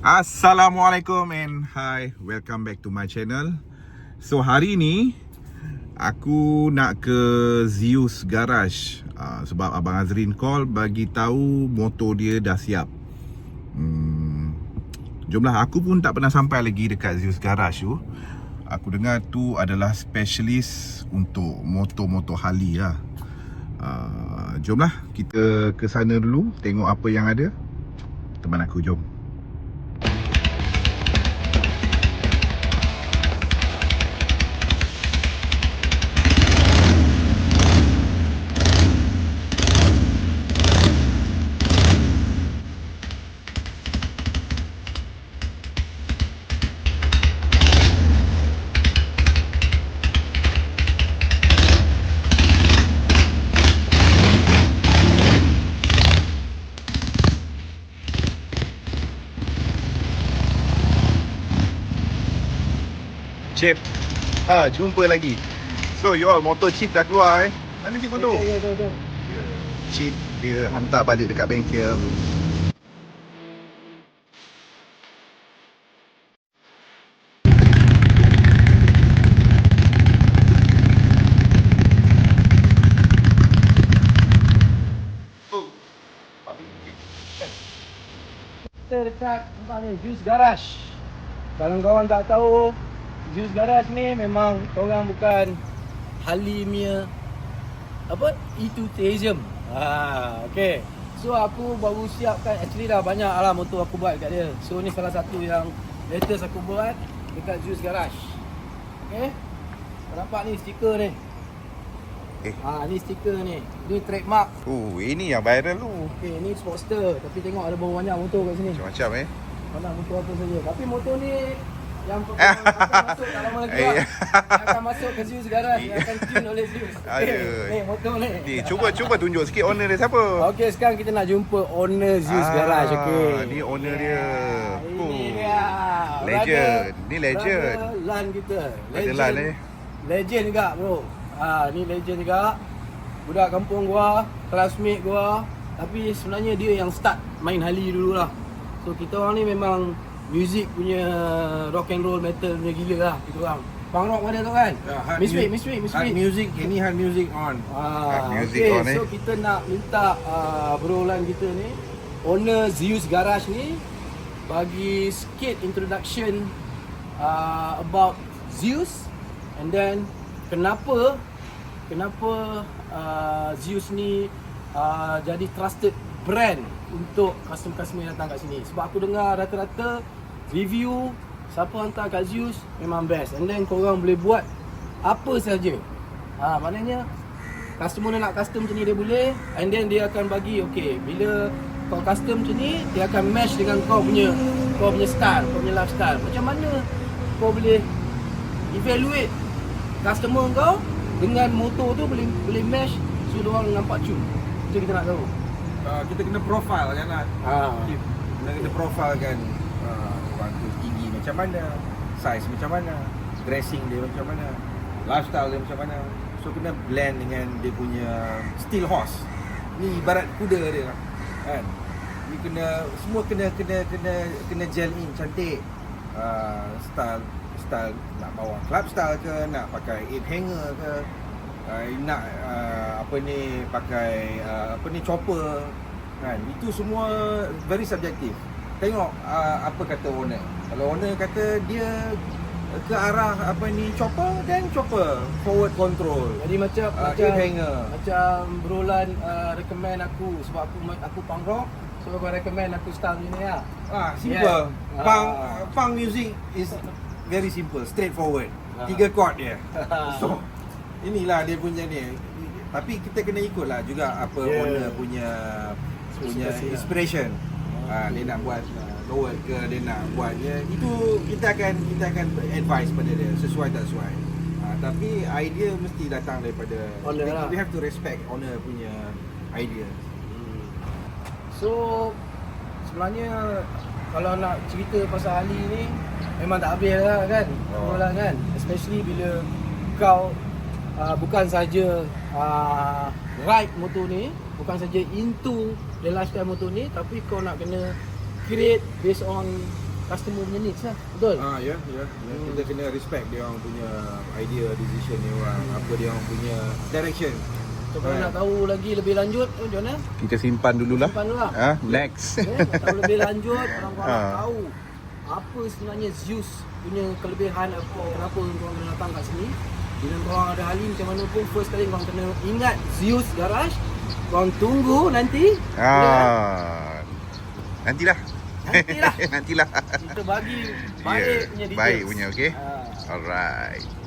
Assalamualaikum and hi, welcome back to my channel. So hari ni aku nak ke Zeus Garage uh, sebab abang Azrin call bagi tahu motor dia dah siap. Hmm, jomlah aku pun tak pernah sampai lagi dekat Zeus Garage tu. Aku dengar tu adalah specialist untuk motor-motor Harley lah. Uh, jomlah kita ke sana dulu tengok apa yang ada. Teman aku jom. Chip. Ha, jumpa lagi. So, your motor chip dah keluar eh. Mana chip motor? Ya, ya, ya. Chip dia hantar balik dekat bengkel. Oh. Kita dekat tempat ni, Juice Garage. Kalau kawan tak tahu, Juice Garage ni memang orang bukan punya apa? Enthusiasm. Ha, okey. So aku baru siapkan actually dah banyak lah motor aku buat kat dia. So ni salah satu yang latest aku buat dekat Juice Garage. Okey. Nampak ni stiker ni. Eh. Ha, ni stiker ni. Ni trademark. Oh, ini yang viral tu. Okey, ni Sportster. Tapi tengok ada berapa banyak motor kat sini. Macam-macam eh. Mana motor apa saja. Tapi motor ni yang pertama masuk tak lama lagi. Eh. lah. Yang akan masuk ke Zeus Garage yang akan tune oleh Zeus. Aduh. Ni motor ni. Ni, cuba cuba tunjuk sikit owner dia siapa. Okey, sekarang kita nak jumpa owner Zeus Ah, Garage. Okey. ni owner dia. Ini Oh. dia. Legend. Brother- Ni legend. Lan kita. Brother Lan, eh. Legend juga bro. Ah, ni legend juga. Budak kampung gua, classmate gua. Tapi sebenarnya dia yang start main Harley dulu lah. So kita orang ni memang music punya rock and roll metal punya gila lah kita orang. Punk rock ada tu kan? Ya, hard Miss mu- Week, Miss Week, Miss Hard Week. music, ini hard music on. Ah, Hard music okay, on, eh. so kita nak minta uh, berolan kita ni owner Zeus Garage ni bagi sikit introduction uh, about Zeus and then kenapa kenapa uh, Zeus ni uh, jadi trusted brand untuk customer-customer yang datang kat sini sebab aku dengar rata-rata review siapa hantar kat Zeus memang best. And then korang boleh buat apa saja ha, maknanya customer nak custom macam ni dia boleh and then dia akan bagi okay bila kau custom macam ni dia akan match dengan kau punya kau punya style kau punya lifestyle. Macam mana kau boleh evaluate customer kau dengan motor tu boleh boleh match so dia orang nampak cute. Itu kita nak tahu. Uh, kita kena profile kan lah. ha. Kita kena profile kan tu tinggi macam mana, size macam mana, dressing dia macam mana, lifestyle dia macam mana. So kena blend dengan dia punya steel horse. Ni ibarat kuda dia kan. Ni kena semua kena kena kena kena gel in cantik. Uh, style style nak bawa club style ke, nak pakai ape hanger ke, uh, nak uh, apa ni pakai uh, apa ni chopper kan itu semua very subjektif tengok uh, apa kata owner kalau owner kata dia ke arah apa ni chopper then chopper forward control jadi macam uh, macam hanger macam berolan uh, recommend aku sebab aku aku punk rock so kau recommend aku style ni lah ah simple Yeah. punk Ah. punk music is very simple straightforward Ah. tiga chord dia so inilah dia punya ni tapi kita kena ikutlah juga apa Yeah. owner punya punya Spesifikasi lah. Ha, dia nak buat uh, lower ke dia nak buat dia itu kita akan kita akan advise pada dia sesuai tak sesuai ha, tapi idea mesti datang daripada Owner we, lah. we have to respect owner punya idea So sebenarnya kalau nak cerita pasal Harley ni memang tak habis lah kan. Oh. Lah kan. Especially bila kau uh, bukan saja uh, ride motor ni, bukan saja into the lifestyle motor ni tapi kau nak kena create based on customer punya needs lah. Betul? Ah ya, ya. ya. Kita kena respect dia orang punya idea, decision dia orang, apa dia orang punya direction. So kalau Right. nak tahu lagi lebih lanjut, oh, macam mana? Kita simpan dululah. Simpan dulu lah. Ah, next. Okay, nak tahu lebih lanjut, orang korang nak Ah. tahu apa sebenarnya Zeus punya kelebihan apa, kenapa korang kena datang kat sini. Bila korang ada hali macam mana pun, first kali korang kena ingat Zeus Garage. Korang tunggu nanti. Ya, Ah. Nantilah. Nantilah. Nantilah. Kita bagi baik Yeah, punya details. baik punya, okay? Ah. Alright.